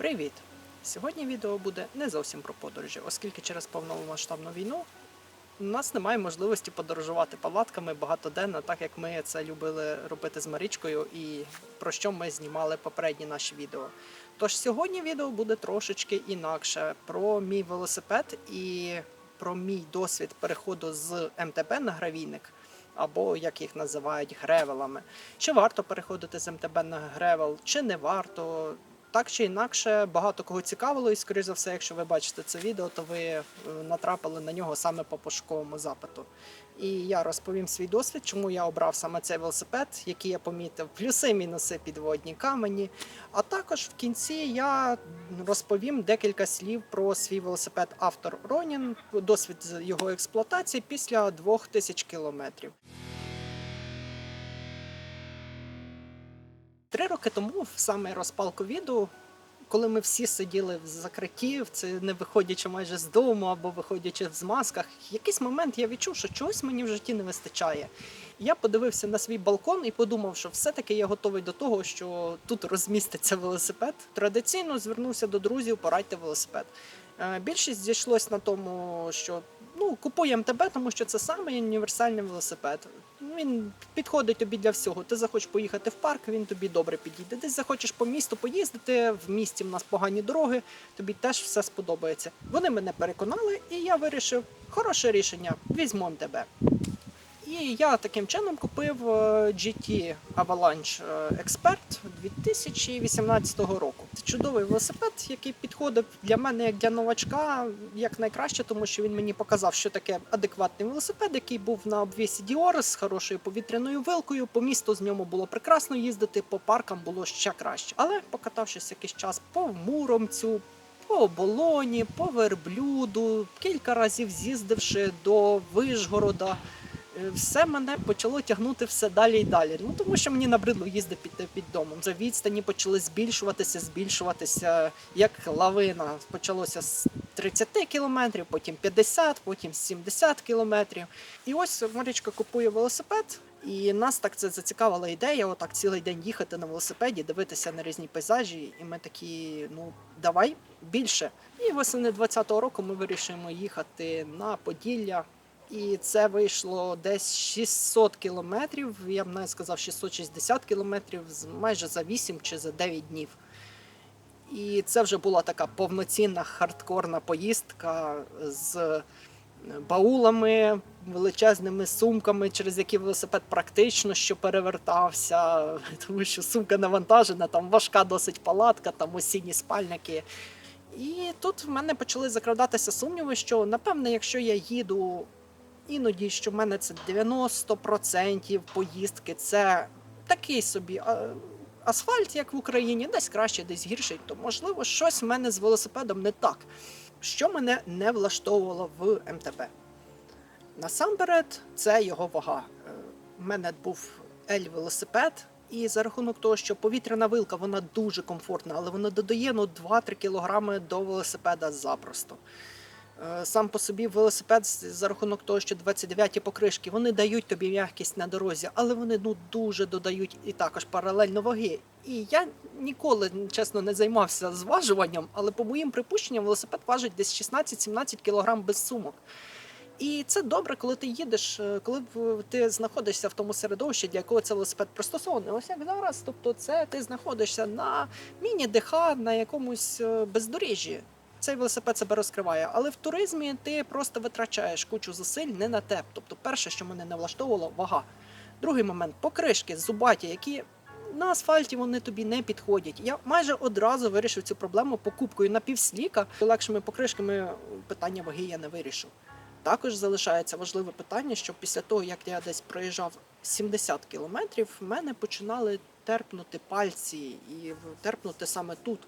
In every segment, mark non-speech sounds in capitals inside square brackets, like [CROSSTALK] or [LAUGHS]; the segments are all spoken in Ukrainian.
Привіт! Сьогодні відео буде не зовсім про подорожі, оскільки через повномасштабну війну у нас немає можливості подорожувати палатками багатоденно, так як ми це любили робити з Марічкою і про що ми знімали попередні наші відео. Тож сьогодні відео буде трошечки інакше про мій велосипед і про мій досвід переходу з МТБ на гравійник. Або як їх називають гревелами. Чи варто переходити з МТБ на гревел, чи не варто. Так чи інакше, багато кого цікавило, і скоріш за все, якщо ви бачите це відео, то ви е, натрапили на нього саме по пошуковому запиту. І я розповім свій досвід, чому я обрав саме цей велосипед, який я помітив, плюси, мінуси, підводні камені. А також в кінці я розповім декілька слів про свій велосипед Автор Ронін, досвід його експлуатації після 2000 кілометрів. Три роки тому, в саме розпал ковіду, коли ми всі сиділи в закритті, це не виходячи майже з дому або виходячи з масках, в якийсь момент я відчув, що чогось мені в житті не вистачає. Я подивився на свій балкон і подумав, що все-таки я готовий до того, що тут розміститься велосипед. Традиційно звернувся до друзів, порадьте велосипед. Е, Більшість зійшлось на тому, що ну, купуємо тебе, тому що це самий універсальний велосипед. Він підходить тобі для всього. Ти захочеш поїхати в парк, він тобі добре підійде. Десь захочеш по місту поїздити. В місті в нас погані дороги, тобі теж все сподобається. Вони мене переконали, і я вирішив, хороше рішення, візьмемо тебе. І я таким чином купив е, GT Avalanche е, Expert 2018 року. Це чудовий велосипед, який підходив для мене як для новачка як найкраще, тому що він мені показав, що таке адекватний велосипед, який був на обвісі Dior з хорошою повітряною вилкою. По місту з ньому було прекрасно їздити, по паркам було ще краще. Але покатавшись якийсь час по Муромцю, по оболоні, по верблюду, кілька разів з'їздивши до Вишгорода. Е, Все мене почало тягнути все далі і далі. Ну тому що мені набридло їздити під, під домом. За відстані почали збільшуватися, збільшуватися як лавина. Почалося з 30 кілометрів, потім 50, потім 70 кілометрів. І ось Марічка купує велосипед. І нас так це зацікавила ідея, отак цілий день їхати на велосипеді, дивитися на різні пейзажі. І ми такі, ну давай більше. І восени 20-го року ми вирішуємо їхати на Поділля. І це вийшло десь 600 кілометрів, я б навіть сказав 660 кілометрів майже за 8 чи за 9 днів. І це вже була така повноцінна хардкорна поїздка з баулами, величезними сумками, через які велосипед практично що перевертався, [LAUGHS] тому що сумка навантажена, там важка досить палатка, там осінні спальники. І тут в мене почали закрадатися сумніви, що напевне, якщо я їду іноді, що в мене це 90% поїздки, це такий собі асфальт, як в Україні, десь краще, десь гірше, то можливо щось в мене з велосипедом не так. Що мене не влаштовувало в МТБ? Насамперед, це його вага. Е, У мене був L-велосипед, і за рахунок того, що повітряна вилка вона дуже комфортна, але вона додає ну, 2-3 кілограми до велосипеда запросто. Е, Сам по собі велосипед за рахунок того, що 29 покришки, вони дають тобі м'якість на дорозі, але вони ну дуже додають і також паралельно ваги. І я ніколи чесно не займався зважуванням, але по моїм припущенням, велосипед важить десь 16-17 кг без сумок. І це добре, коли ти їдеш, е, коли ти знаходишся в тому середовищі, для якого це велосипед пристосований. Ось як зараз. Тобто, це ти знаходишся на міні-ДХ на якомусь е, бездоріжжі. Цей велосипед себе розкриває, але в туризмі ти просто витрачаєш кучу зусиль не на те. Тобто, перше, що мене не влаштовувало, вага. Другий момент покришки зубаті, які на асфальті вони тобі не підходять. Я майже одразу вирішив цю проблему покупкою напівсліка. Легшими покришками питання ваги я не вирішив. Також залишається важливе питання, що після того, як я десь проїжджав 70 кілометрів, в мене починали терпнути пальці і терпнути саме тут.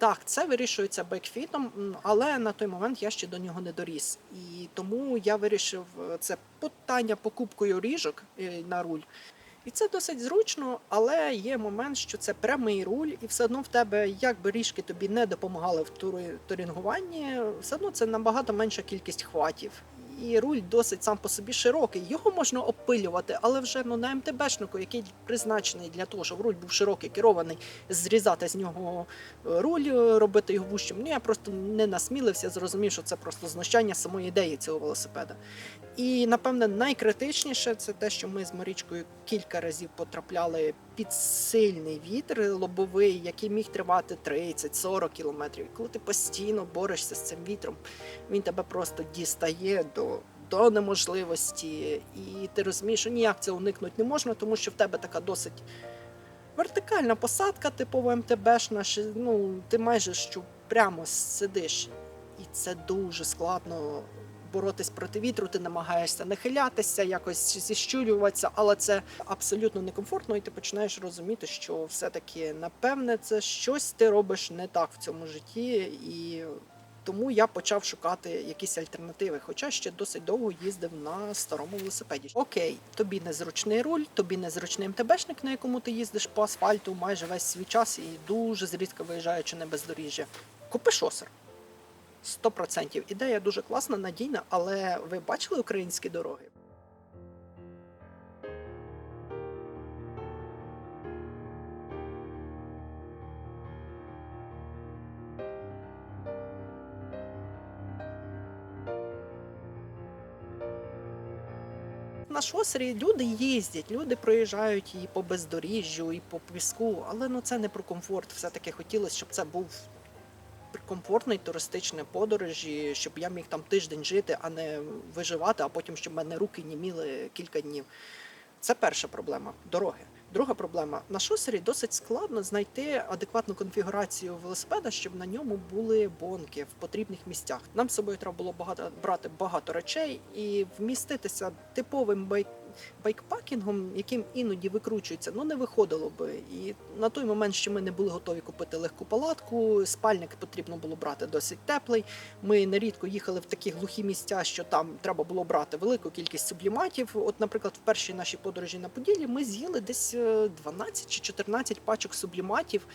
Так, це вирішується бекфітом, але на той момент я ще до нього не доріс. І тому я вирішив е, це питання покупкою ріжок е, на руль. І це досить зручно, але є момент, що це прямий руль, і все одно в тебе, як би ріжки тобі не допомагали в тури- турінгуванні, все одно це набагато менша кількість хватів. І руль досить сам по собі широкий. Його можна опилювати, але вже ну на МТБшнику, який призначений для того, щоб руль був широкий, керований, зрізати з нього е, руль, е, робити його вущим. Ну я просто не насмілився, зрозумів, що це просто знущання самої ідеї цього велосипеда. І напевне найкритичніше це те, що ми з Марічкою кілька разів потрапляли під сильний вітер лобовий, який міг тривати 30-40 кілометрів. І коли ти постійно борешся з цим вітром, він тебе просто дістає до. До неможливості, і ти розумієш, що ніяк це уникнути не можна, тому що в тебе така досить вертикальна посадка, типова МТБшна, ну, ти майже що прямо сидиш. І це дуже складно боротись проти вітру, ти намагаєшся нахилятися, якось зіщулюватися, але це абсолютно некомфортно, і ти починаєш розуміти, що все-таки напевне це щось ти робиш не так в цьому житті, і тому я почав шукати якісь альтернативи, хоча ще досить довго їздив на старому велосипеді. Окей, тобі незручний руль, тобі незручний МТБшник, на якому ти їздиш по асфальту майже весь свій час і дуже зрідка виїжджаючи на бездоріжжя. Купи шосер. 100%. Ідея дуже класна, надійна, але ви бачили українські дороги? На шосері люди їздять, люди проїжджають і по бездоріжжю, і по піску, але ну це не про комфорт. Все-таки хотілося, щоб це був комфортний туристичний подорожі, щоб я міг там тиждень жити, а не виживати, а потім щоб мене руки німіли кілька днів. Це перша проблема дороги. Друга проблема на шосері досить складно знайти адекватну конфігурацію велосипеда, щоб на ньому були бонки в потрібних місцях. Нам з собою треба було багато брати багато речей і вміститися типовим байк. Байкпакінгом, яким іноді викручується, ну не виходило би. І на той момент, що ми не були готові купити легку палатку, спальник потрібно було брати досить теплий. Ми нерідко їхали в такі глухі місця, що там треба було брати велику кількість субліматів. От, наприклад, в першій нашій подорожі на Поділлі ми з'їли десь е, 12 чи 14 пачок субліматів.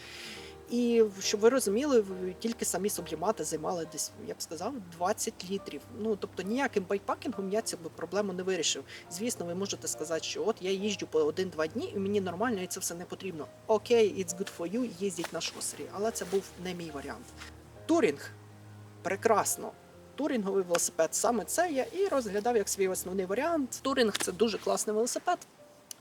І щоб ви розуміли, тільки самі сублімати займали десь, я б сказав, 20 літрів. Ну тобто ніяким байкпакінгом я цю проблему не вирішив. Звісно, ви можете сказати, що от я їжджу по один-два дні, і мені нормально, і це все не потрібно. Окей, it's good for you, їздіть на шосері, але це був не мій варіант. Турінг прекрасно. Турінговий велосипед саме це я і розглядав як свій основний варіант. Турінг це дуже класний велосипед.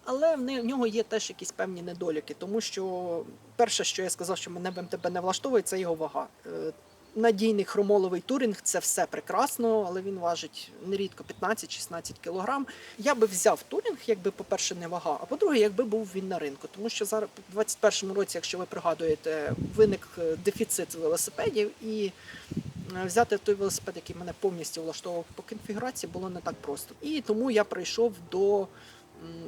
Але в нього є теж якісь певні недоліки, тому що перше, що я сказав, що мене в МТБ не влаштовує, це його вага. Е, Надійний хромоловий турінг це все прекрасно, але він важить нерідко 15-16 кілограм. Я би взяв турінг, якби, по-перше, не вага, а по-друге, якби був він на ринку. Тому що зараз в 21-му році, якщо ви пригадуєте, виник е, дефіцит велосипедів і е, взяти той велосипед, який мене повністю влаштовував по конфігурації, було не так просто. І тому я прийшов до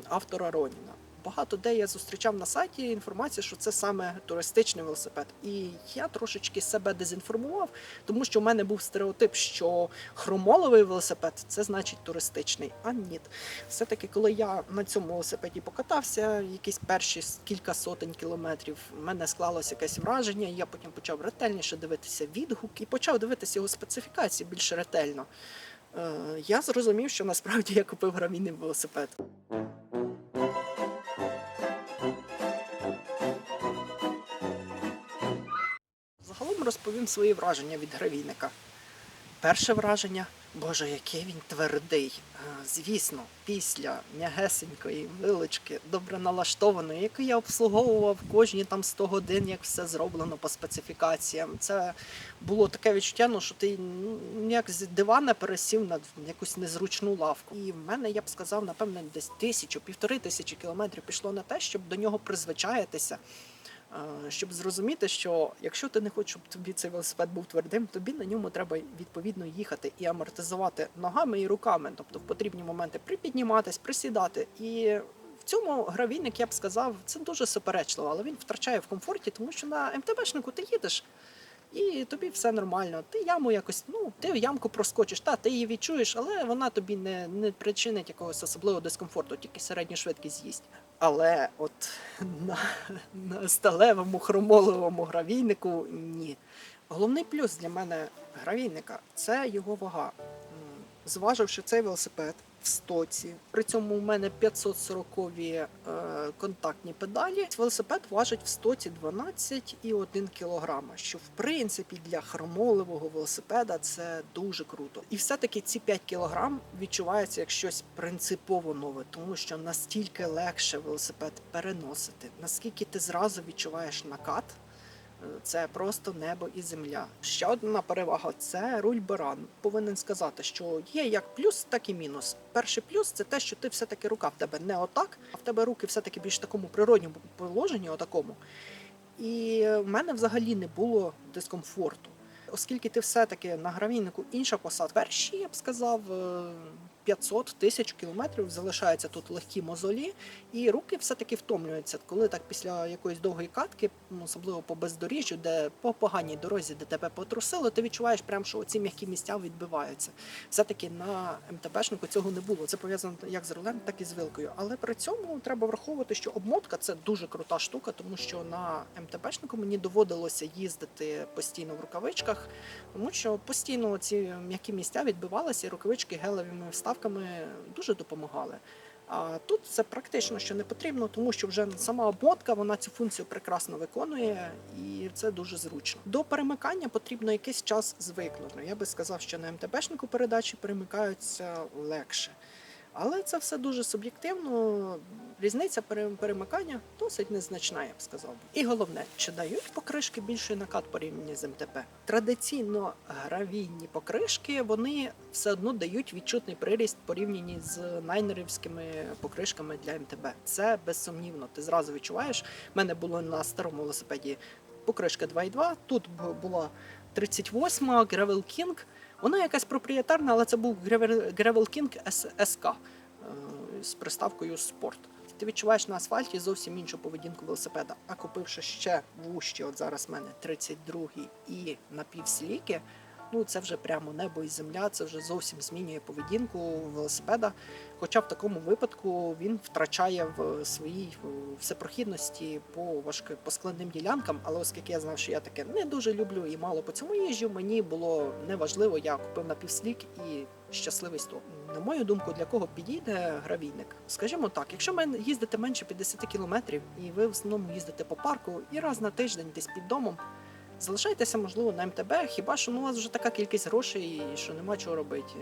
автора Роніна. Багато де я зустрічав на сайті інформацію, що це саме туристичний велосипед. І я трошечки себе дезінформував, тому що в мене був стереотип, що хромоловий велосипед це значить туристичний. А ні. Все-таки, коли я на цьому велосипеді покатався, якісь перші кілька сотень кілометрів, в мене склалося якесь враження. Я потім почав ретельніше дивитися відгук і почав дивитися його специфікації більш ретельно. Е, Я зрозумів, що насправді я купив гравійний велосипед. Загалом розповім свої враження від гравійника. Перше враження, боже, який він твердий. Е, Звісно, після м'ягесенької вилочки, добре налаштованої, яку я обслуговував кожні там 100 годин, як все зроблено по специфікаціям. Це було таке відчуття, ну, що ти ну, як з дивана пересів на якусь незручну лавку. І в мене, я б сказав, напевне, десь тисячу, півтори тисячі кілометрів пішло на те, щоб до нього призвичаєтеся. Е, щоб зрозуміти, що якщо ти не хочеш, щоб тобі цей велосипед був твердим, тобі на ньому треба відповідно їхати і амортизувати ногами і руками, тобто в потрібні моменти припідніматись, присідати. І в цьому гравійник, я б сказав, це дуже суперечливо, але він втрачає в комфорті, тому що на МТБшнику ти їдеш. І тобі все нормально. Ти яму якось, ну, ти ямку проскочиш, та ти її відчуєш, але вона тобі не, не причинить якогось особливого дискомфорту, тільки середню швидкість з'їсть. Але от на, на сталевому хромоловому гравійнику ні. Головний плюс для мене гравійника це його вага. Зваживши цей велосипед стоці, при цьому у мене 540 е, контактні педалі. Велосипед важить в стоці 12,1 кг, що в принципі для хромоливого велосипеда це дуже круто. І все-таки ці 5 кг відчувається як щось принципово нове, тому що настільки легше велосипед переносити, наскільки ти зразу відчуваєш накат. Це просто небо і земля. Ще одна перевага це руль баран. Повинен сказати, що є як плюс, так і мінус. Перший плюс це те, що ти все-таки рука в тебе не отак, а в тебе руки все-таки більш такому природньому положенні, отакому. І в мене взагалі не було дискомфорту. Оскільки ти все-таки на гравійнику інша посадка, перші, я б сказав, е, 500 тисяч кілометрів залишаються тут легкі мозолі, і руки все-таки втомлюються. Коли так після якоїсь довгої катки, ну, особливо по бездоріжжю, де по поганій дорозі, де тебе потрусило, ти відчуваєш прям, що ці м'які місця відбиваються. Все-таки на МТБшнику цього не було. Це пов'язано як з рулем, так і з вилкою. Але при цьому треба враховувати, що обмотка це дуже крута штука, тому що на МТБшнику мені доводилося їздити постійно в рукавичках, тому що постійно ці м'які місця відбивалися, і рукавички гелевими вставками дуже допомагали. А тут це практично що не потрібно, тому що вже сама обмотка вона цю функцію прекрасно виконує, і це дуже зручно. До перемикання потрібно якийсь час звикнути. Я би сказав, що на МТБшнику передачі перемикаються легше. Але це все дуже суб'єктивно. Різниця перемикання досить незначна, я б сказав. І головне, чи дають покришки більший накат порівняно з МТП? Традиційно гравійні покришки вони все одно дають відчутний приріст порівняні з найнерівськими покришками для МТБ. Це безсумнівно. Ти зразу відчуваєш. У мене було на старому велосипеді покришка 2.2, тут була 38 Gravel King. Вона якась проприєтарна, але це був Gravel King SK з приставкою спорт. Ти відчуваєш на асфальті зовсім іншу поведінку велосипеда. А купивши ще вущі, от зараз в мене 32 і напівсліки, ну це вже прямо небо і земля, це вже зовсім змінює поведінку велосипеда. Хоча в такому випадку він втрачає в своїй всепрохідності по важки по складним ділянкам. Але оскільки я знав, що я таке не дуже люблю і мало по цьому їжджу, мені було неважливо, я купив напівслік і щасливий стоп. На мою думку, для кого підійде гравійник? Скажімо так, якщо ви їздите менше 50 кілометрів, і ви в основному їздите по парку і раз на тиждень десь під домом. Залишайтеся, можливо, на МТБ, хіба що ну, у вас вже така кількість грошей, що нема чого робити.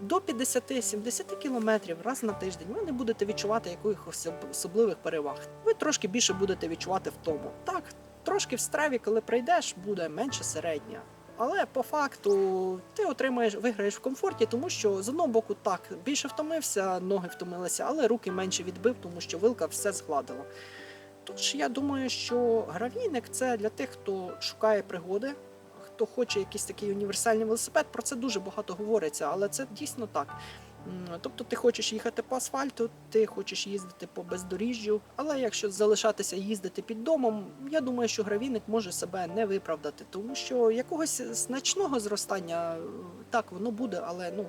До 50-70 кілометрів раз на тиждень ви не будете відчувати якихось особливих переваг. Ви трошки більше будете відчувати втому. Так, трошки в страві, коли прийдеш, буде менше середня. Але по факту ти отримаєш, виграєш в комфорті, тому що з одного боку так більше втомився, ноги втомилися, але руки менше відбив, тому що вилка все згладила. Тож я думаю, що гравійник це для тих, хто шукає пригоди, хто хоче якийсь такий універсальний велосипед. Про це дуже багато говориться, але це дійсно так. Тобто ти хочеш їхати по асфальту, ти хочеш їздити по бездоріжжю, але якщо залишатися їздити під домом, я думаю, що гравійник може себе не виправдати, тому що якогось значного зростання так воно буде, але ну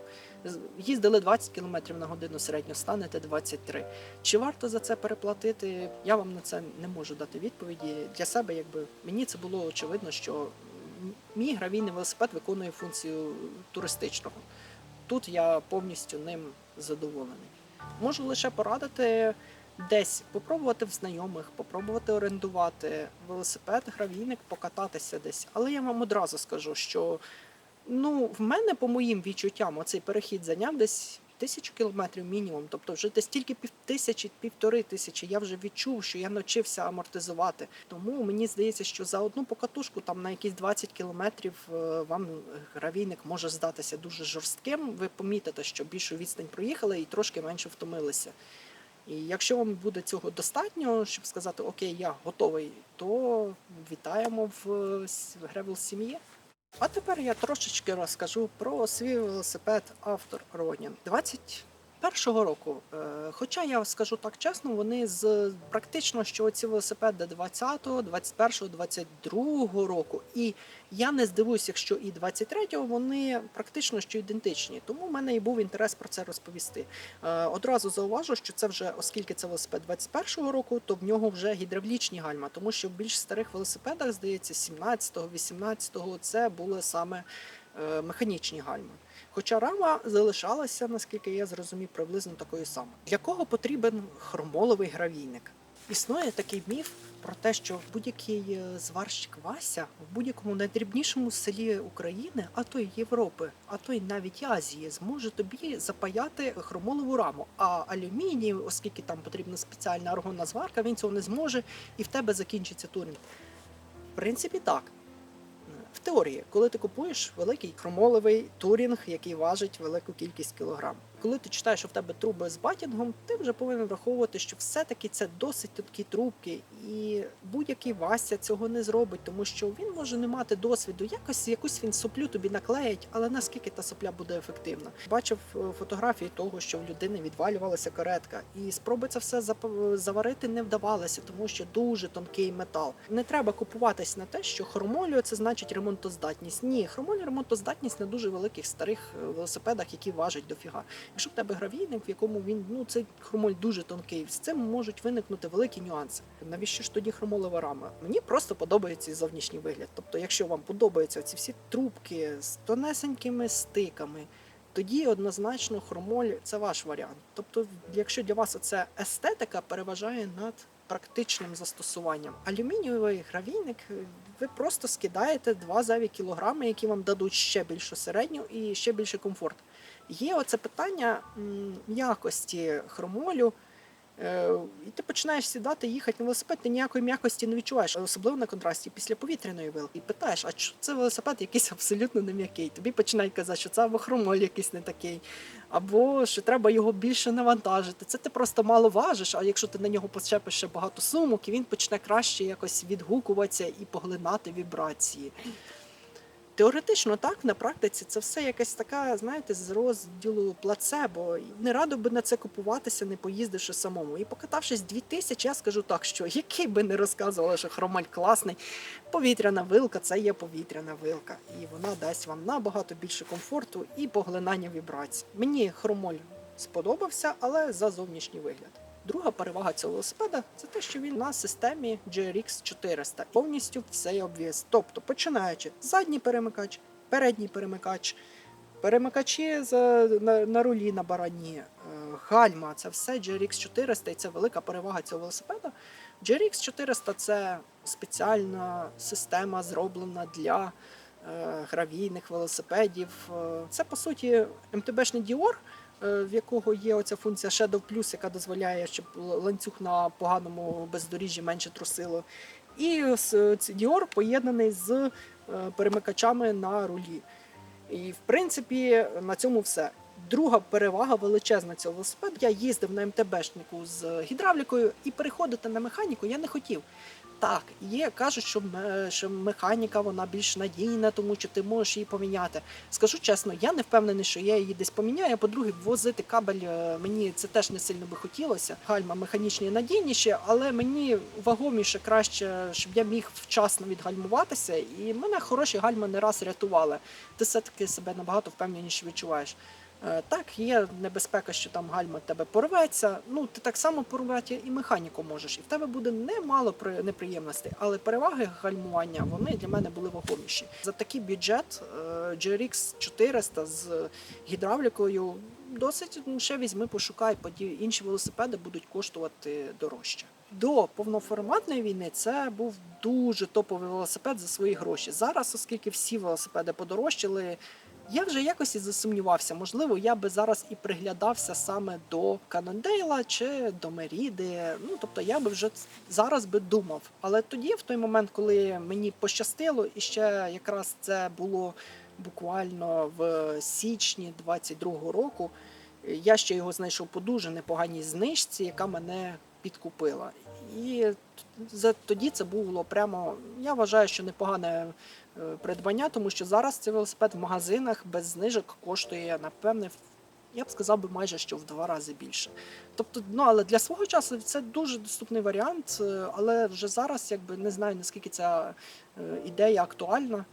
їздили 20 км на годину середньо, станете 23. Чи варто за це переплатити? Я вам на це не можу дати відповіді. Для себе, якби мені це було очевидно, що мій гравійний велосипед виконує функцію туристичного. Тут я повністю ним задоволений. Можу лише порадити десь попробувати в знайомих, попробувати орендувати велосипед, гравійник, покататися десь. Але я вам одразу скажу, що ну, в мене, по моїм відчуттям, оцей перехід зайняв десь тисячу кілометрів мінімум. Тобто вже десь тільки пів тисячі, півтори тисячі. Я вже відчув, що я навчився амортизувати. Тому мені здається, що за одну покатушку, там на якісь 20 кілометрів, е, вам гравійник може здатися дуже жорстким. Ви помітите, що більшу відстань проїхали і трошки менше втомилися. І якщо вам буде цього достатньо, щоб сказати Окей, я готовий, то вітаємо в Гревел сім'ї. А тепер я трошечки розкажу про свій велосипед автор Ронін 21-го року. Е, Хоча я скажу так чесно, вони з практично що ці велосипеди 20-го, 21-го, 22-го року. І я не здивуюся, якщо і 23-го вони практично що ідентичні. Тому в мене і був інтерес про це розповісти. Е, Одразу зауважу, що це вже, оскільки це велосипед 21-го року, то в нього вже гідравлічні гальма, тому що в більш старих велосипедах, здається, 17-го, 18-го це були саме механічні гальми. Хоча рама залишалася, наскільки я зрозумів, приблизно такою самою. Для кого потрібен хромоловий гравійник? Існує такий міф про те, що будь-який е, зварщик Вася в будь-якому найдрібнішому селі України, а то й Європи, а то й навіть Азії, зможе тобі запаяти хромолову раму. А алюміній, оскільки там потрібна спеціальна аргонна зварка, він цього не зможе, і в тебе закінчиться турінг. В принципі, так. В теорії, коли ти купуєш великий кромолевий турінг, який важить велику кількість кілограм. Коли ти читаєш, що в тебе труби з батінгом, ти вже повинен враховувати, що все-таки це досить тонкі трубки, і будь-який Вася цього не зробить, тому що він може не мати досвіду. Якось якусь він соплю тобі наклеїть, але наскільки та сопля буде ефективна? Бачив е, фотографії того, що в людини відвалювалася каретка, і спроби це все заварити не вдавалося, тому що дуже тонкий метал. Не треба купуватись на те, що хромолює це значить ремонтоздатність. Ні, хромолює ремонтоздатність на дуже великих старих е, велосипедах, які важать дофіга. Якщо в тебе гравійник, в якому він ну цей хромоль дуже тонкий, з цим можуть виникнути великі нюанси. Навіщо ж тоді хромолова рама? Мені просто подобається зовнішній вигляд. Тобто, якщо вам подобаються ці всі трубки з тонесенькими стиками. Тоді однозначно хромоль це ваш варіант. Тобто, якщо для вас це естетика переважає над практичним застосуванням. Алюмінієвий гравійник ви просто скидаєте два зайві кілограми, які вам дадуть ще більшу середню і ще більше комфорт. Є оце питання м'якості хромолю. Е, І ти починаєш сідати, їхати на велосипед, ти ніякої м'якості не відчуваєш, особливо на контрасті після повітряної вилки. І питаєш, а що це велосипед якийсь [LAUGHS] абсолютно не м'який. Тобі починають казати, що це або хромоль якийсь не такий, або що треба його більше навантажити. Це ти просто мало важиш, а якщо ти на нього почепиш ще багато сумок, і він почне краще якось відгукуватися і поглинати вібрації. Теоретично так, на практиці це все якась така, знаєте, з розділу плацебо. Не радо би на це купуватися, не поїздивши самому. І покатавшись 2000, я скажу так, що який би не розказували, що хромаль класний, повітряна вилка це є повітряна вилка. І вона дасть вам набагато більше комфорту і поглинання вібрацій. Мені хромоль сподобався, але за зовнішній вигляд. Друга перевага цього велосипеда це те, що він на системі GRX 400. Повністю цей обвіз. Тобто, починаючи задній перемикач, передній перемикач, перемикачі за, на, на рулі на барані, е, гальма це все GRX 400 і це велика перевага цього велосипеда. GRX 400 це спеціальна система, зроблена для е, гравійних велосипедів. Е, Це по суті МТБшний Dior, е, в якого є оця функція Shadow Plus, яка дозволяє, щоб ланцюг на поганому бездоріжжі менше трусило. І Dior поєднаний з е, перемикачами на рулі. І в принципі на цьому все. Друга перевага величезна цього велосипеду. Я їздив на МТБшнику з гідравлікою і переходити на механіку я не хотів. Так, є, кажуть, що, що механіка вона більш надійна, тому що ти можеш її поміняти. Скажу чесно, я не впевнений, що я її десь поміняю. По-друге, возити кабель е, мені це теж не сильно би хотілося. Гальма механічні надійніші, але мені вагоміше краще, щоб я міг вчасно відгальмуватися. І мене хороші гальма не раз рятували. Ти все-таки себе набагато впевненіше відчуваєш. Е, Так, є небезпека, що там гальма тебе порветься. Ну, ти так само порвати і механіку можеш. І в тебе буде немало при- неприємностей, але переваги гальмування вони для мене були вагоміші. За такий бюджет е, GRX 400 з гідравлікою досить ну, ще візьми, пошукай, поді інші велосипеди будуть коштувати дорожче. До повноформатної війни це був дуже топовий велосипед за свої гроші. Зараз, оскільки всі велосипеди подорожчали, я вже якось і засумнівався. Можливо, я би зараз і приглядався саме до Канондейла чи до Меріди. Ну тобто я би вже зараз би думав. Але тоді, в той момент, коли мені пощастило, і ще якраз це було буквально в січні 22-го року. Я ще його знайшов по дуже непоганій знижці, яка мене підкупила. І тоді це було прямо. Я вважаю, що непогане е, придбання, тому що зараз цей велосипед в магазинах без знижок коштує, напевне, я б сказав би майже що в два рази більше. Тобто, ну але для свого часу це дуже доступний варіант, е, але вже зараз якби не знаю наскільки ця е, ідея актуальна.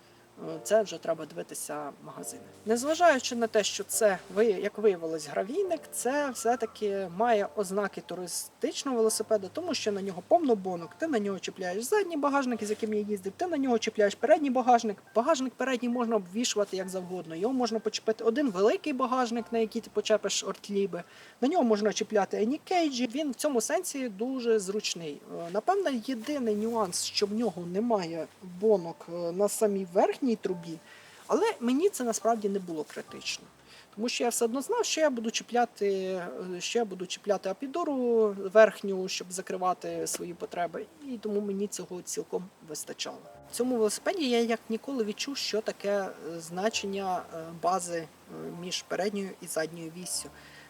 Це вже треба дивитися магазини. Незважаючи на те, що це як виявилось, гравійник, це все-таки має ознаки туристичного велосипеда, тому що на нього повно бонок. Ти на нього чіпляєш задній багажник, з яким я їздив, ти на нього чіпляєш передній багажник. Багажник передній можна обвішувати як завгодно. Його можна почепити один великий багажник, на який ти почепиш ортліби. На нього можна чіпляти енікейджі. Він в цьому сенсі дуже зручний. Е, Напевно, єдиний нюанс, що в нього немає бонок е, на самій верхній трубі, але мені це насправді не було критично. Тому що я все одно знав, що я буду чіпляти, що я буду чіпляти апідору верхню, щоб закривати свої потреби, і тому мені цього цілком вистачало. В цьому велосипеді я як ніколи відчув, що таке е, значення е, бази е, між передньою і задньою віссю.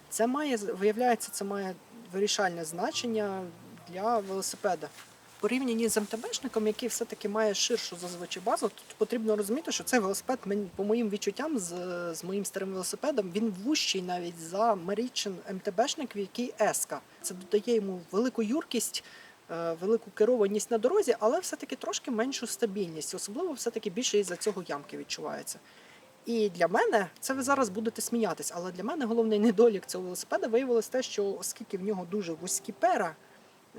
Це має виявляється, це має вирішальне значення для велосипеда. Порівнянні з МТБшником, який все-таки має ширшу зазвичай базу, тут потрібно розуміти, що цей велосипед, по моїм відчуттям, з, з моїм старим велосипедом, він вущий навіть за Марічин МТБшник, в який еска. Це додає йому велику юркість, е, велику керованість на дорозі, але все-таки трошки меншу стабільність. Особливо все-таки більше із-за цього ямки відчуваються. І для мене це ви зараз будете сміятись, але для мене головний недолік цього велосипеда виявилось те, що оскільки в нього дуже вузькі пера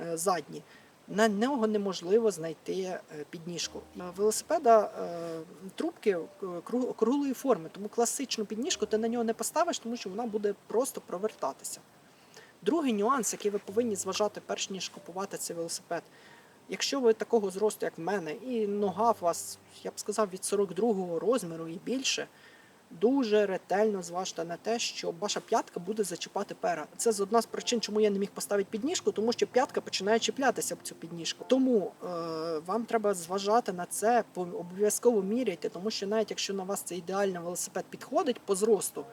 е, задні, на нього неможливо знайти е, підніжку. Велосипеда е, трубки е, круглої форми, тому класичну підніжку ти на нього не поставиш, тому що вона буде просто провертатися. Другий нюанс, який ви повинні зважати, перш ніж купувати цей велосипед. Якщо ви такого зросту, як в мене, і нога у вас, я б сказав, від 42-го розміру і більше, дуже ретельно зважте на те, що ваша п'ятка буде зачіпати пера. Це з одна з причин, чому я не міг поставити підніжку, тому що п'ятка починає чіплятися в цю підніжку. Тому е, вам треба зважати на це, обов'язково міряйте, тому що навіть якщо на вас це ідеальний велосипед підходить по зросту,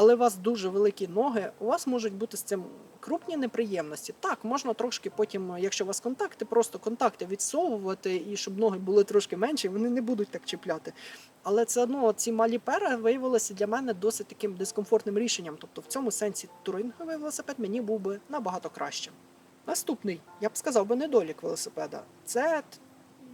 але у вас дуже великі ноги, у вас можуть бути з цим крупні неприємності. Так, можна трошки потім, якщо у вас контакти, просто контакти відсовувати, і щоб ноги були трошки менші, вони не будуть так чіпляти. Але це одно ці малі пера виявилися для мене досить таким дискомфортним рішенням. Тобто в цьому сенсі туринговий велосипед мені був би набагато кращим. Наступний, я б сказав би, недолік велосипеда. Це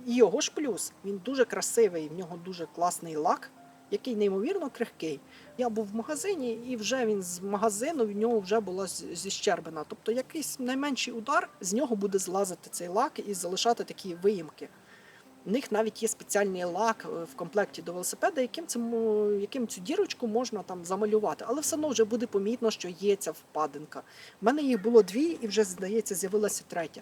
його ж плюс. Він дуже красивий, в нього дуже класний лак, який неймовірно крихкий. Я був в магазині, і вже він з магазину в нього вже була зіщербина. Тобто якийсь найменший удар з нього буде злазити цей лак і залишати такі виїмки. У них навіть є спеціальний лак е, в комплекті до велосипеда, яким, цьому, яким цю дірочку можна там замалювати, але все одно вже буде помітно, що є ця впадинка. У мене їх було дві, і вже здається, з'явилася третя.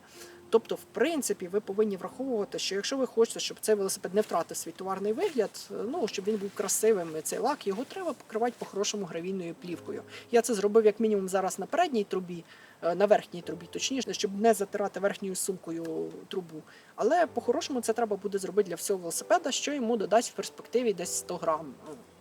Тобто, в принципі, ви повинні враховувати, що якщо ви хочете, щоб цей велосипед не втратив свій товарний вигляд, е, ну щоб він був красивим, цей лак, його треба покривати по-хорошому гравійною плівкою. Я це зробив як мінімум зараз на передній трубі, е, на верхній трубі, точніше, щоб не затирати верхньою сумкою трубу. Але по-хорошому це треба буде зробити для всього велосипеда, що йому додасть в перспективі десь 100 грам.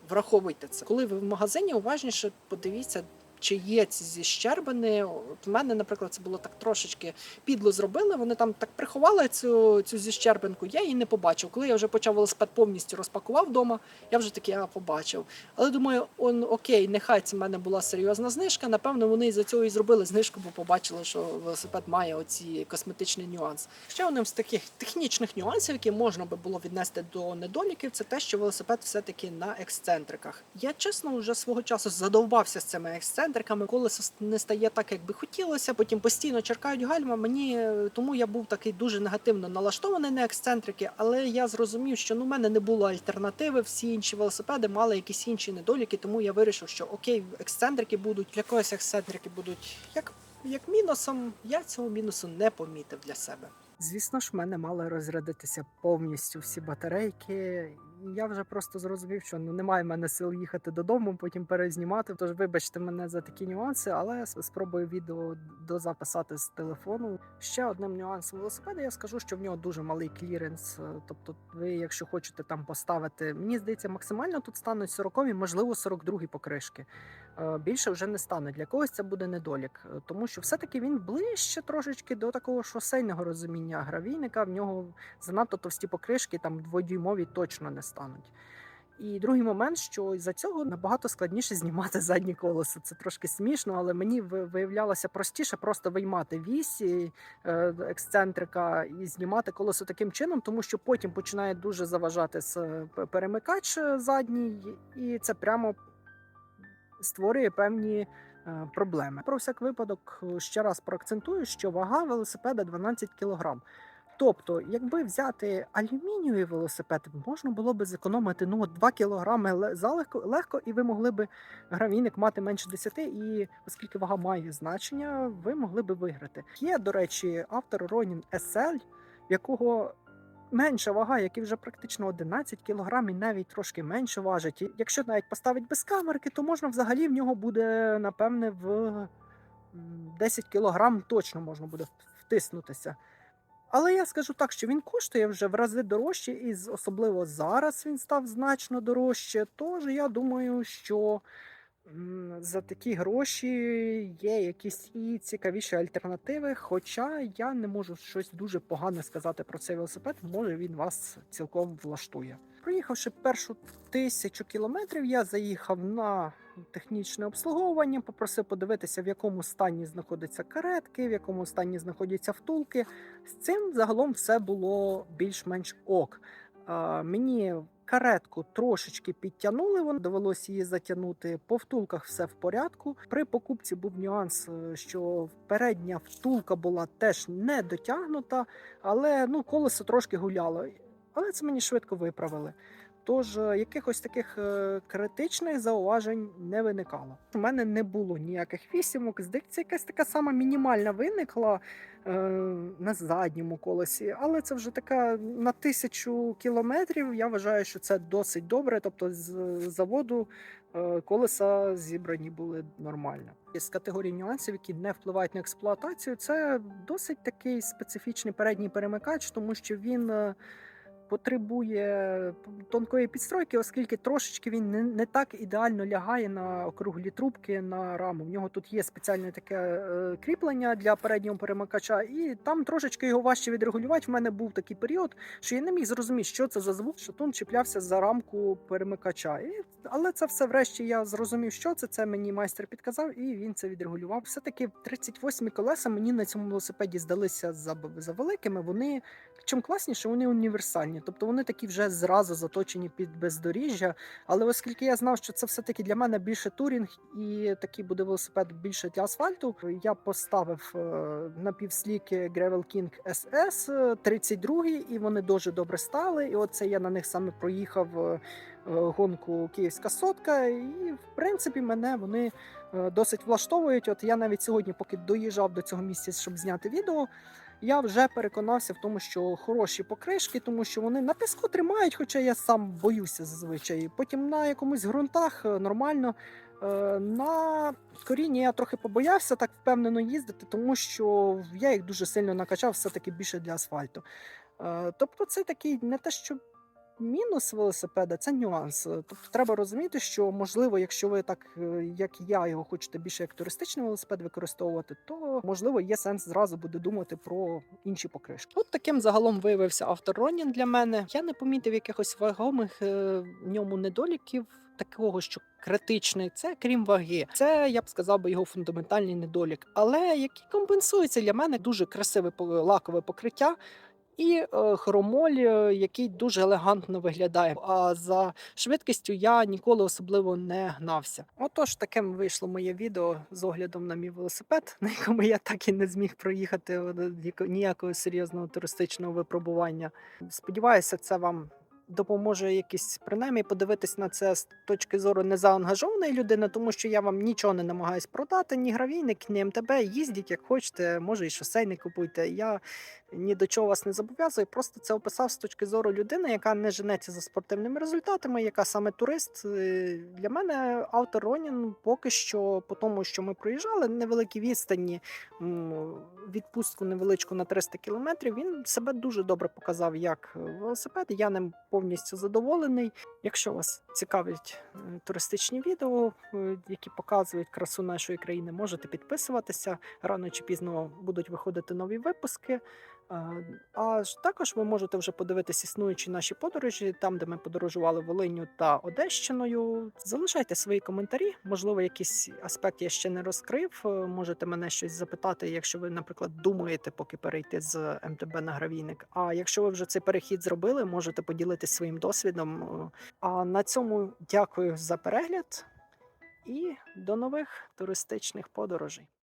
Враховуйте це. Коли ви в магазині, уважніше подивіться. Чи є ці зіщербини? От у мене, наприклад, це було так трошечки підло зробили. Вони там так приховали цю, цю зіщербинку. Я її не побачив. Коли я вже почав велосипед повністю розпакував вдома, я вже таки а, побачив. Але думаю, он окей, нехай це в мене була серйозна знижка. Напевно, вони із-за цього і зробили знижку, бо побачили, що велосипед має оці косметичний нюанс. Ще одним з таких технічних нюансів, які можна би було віднести до недоліків, це те, що велосипед все-таки на ексцентриках. Я чесно вже свого часу задовбався з цими ексцентриками. Колесо не стає так, як би хотілося. Потім постійно черкають гальма. Мені е, тому я був такий дуже негативно налаштований на ексцентрики, але я зрозумів, що ну в мене не було альтернативи. Всі інші велосипеди мали якісь інші недоліки, тому я вирішив, що окей, ексцентрики будуть для когось ексцентрики будуть як, як мінусом. Я цього мінусу не помітив для себе. Звісно ж, в мене мали розрядитися повністю всі батарейки. Я вже просто зрозумів, що ну немає в мене сил їхати додому, потім перезнімати. Тож вибачте мене за такі нюанси, але спробую відео дозаписати з телефону. Ще одним нюансом велосипеда я скажу, що в нього дуже малий кліренс. е, Тобто, ви, якщо хочете там поставити, мені здається, максимально тут стануть 40, можливо, 42 покришки. Е, Більше вже не стане. Для когось це буде недолік, е, тому що все-таки він ближче трошечки до такого шосейного розуміння гравійника. В нього занадто товсті покришки, там дводюймові точно не стануть. І другий момент, що за цього набагато складніше знімати заднє колесо. Це трошки смішно, але мені виявлялося простіше просто виймати вісь і, е, ексцентрика і знімати колесо таким чином, тому що потім починає дуже заважати перемикач задній, і це прямо створює певні е, проблеми. Про всяк випадок е, ще раз проакцентую, що вага велосипеда 12 кг. Тобто, якби взяти алюмінієвий велосипед, можна було би зекономити ну, от 2 кг залегко легко, і ви могли би гравійник мати менше 10, і оскільки вага має значення, ви могли би виграти. Є, до речі, автор Ronin SL, якого менша вага, який вже практично 11 кг і навіть трошки менше важить. І якщо навіть поставить без камерки, то можна взагалі в нього буде, напевне, в 10 кг точно можна буде втиснутися. Але я скажу так, що він коштує вже в рази дорожче, і особливо зараз він став значно дорожче. Тож я думаю, що за такі гроші є якісь і цікавіші альтернативи. Хоча я не можу щось дуже погане сказати про цей велосипед, може він вас цілком влаштує. Проїхавши першу тисячу кілометрів, я заїхав на технічне обслуговування, попросив подивитися, в якому стані знаходяться каретки, в якому стані знаходяться втулки. З цим загалом все було більш-менш ок. А, мені каретку трошечки підтягнули, воно довелося її затягнути. По втулках все в порядку. При покупці був нюанс, е, що передня втулка була теж не дотягнута, але ну, колесо трошки гуляло. Але це мені швидко виправили. Тож е, якихось таких е, критичних зауважень не виникало. У мене не було ніяких вісімок. Здається, якась така сама мінімальна виникла е, на задньому колесі, але це вже така на тисячу кілометрів. Я вважаю, що це досить добре. Тобто, з заводу е, колеса зібрані були нормально. З категорії нюансів, які не впливають на експлуатацію, це досить такий специфічний передній перемикач, тому що він. е, Потребує тонкої підстройки, оскільки трошечки він не, не так ідеально лягає на округлі трубки на раму. В нього тут є спеціальне таке е, кріплення для переднього перемикача, і там трошечки його важче відрегулювати. В мене був такий період, що я не міг зрозуміти, що це за звук, що тон чіплявся за рамку перемикача. І, але це все врешті я зрозумів, що це. Це мені майстер підказав, і він це відрегулював. Все таки 38 колеса мені на цьому велосипеді здалися за, за великими. Вони чим класніше, вони універсальні. Тобто вони такі вже зразу заточені під бездоріжжя. Але оскільки я знав, що це все-таки для мене більше турінг і такий буде велосипед більше для асфальту, я поставив е, напівсліки Gravel King SS е, 32 і вони дуже добре стали. І оце я на них саме проїхав е, е, гонку Київська сотка. І в принципі мене вони е, досить влаштовують. От я навіть сьогодні, поки доїжджав до цього місця, щоб зняти відео. Я вже переконався в тому, що хороші покришки, тому що вони на піску тримають, хоча я сам боюся зазвичай. Потім на якомусь ґрунтах е, нормально. Е, На корінні я трохи побоявся так впевнено їздити, тому що я їх дуже сильно накачав, все-таки більше для асфальту. Е, Тобто, це такий не те, що мінус велосипеда, це нюанс. Тобто, треба розуміти, що можливо, якщо ви так е, як я його хочете більше як туристичний велосипед використовувати, то можливо є сенс зразу буде думати про інші покришки. От таким загалом виявився автор Ронін для мене. Я не помітив якихось вагомих е, в ньому недоліків. Такого, що критичний, це крім ваги. Це я б сказав би його фундаментальний недолік, але який компенсується для мене дуже красиве лакове покриття. І е, хромоль, е, який дуже елегантно виглядає. А за швидкістю я ніколи особливо не гнався. Отож, таким вийшло моє відео з оглядом на мій велосипед, [LAUGHS] на якому я так і не зміг проїхати е, ніяко- ніякого серйозного туристичного випробування. Сподіваюся, це вам допоможе якісь принаймні подивитись на це з точки зору незаангажованої людини, тому що я вам нічого не намагаюсь продати, ні гравійник, ні МТБ. Їздіть як хочете, може і шосейний купуйте. Я ні до чого вас не зобов'язую. Просто це описав з точки зору людини, яка не женеться за спортивними результатами, яка саме турист. Е, Для мене автор Ронін поки що, по тому, що ми проїжджали, невеликі відстані, відпустку невеличку на 300 кілометрів. Він себе дуже добре показав як велосипед. Я ним повністю задоволений. Якщо вас цікавлять е, туристичні відео, е, які показують красу нашої країни, можете підписуватися. Рано чи пізно будуть виходити нові випуски. А також ви можете вже подивитись існуючі наші подорожі, там, де ми подорожували Волинню та Одещиною. Залишайте свої коментарі. Можливо, якийсь аспект я ще не розкрив. Е, Можете мене щось запитати, якщо ви, наприклад, думаєте, поки перейти з МТБ на гравійник. А якщо ви вже цей перехід зробили, можете поділитися своїм досвідом. Е, А на цьому дякую за перегляд і до нових туристичних подорожей.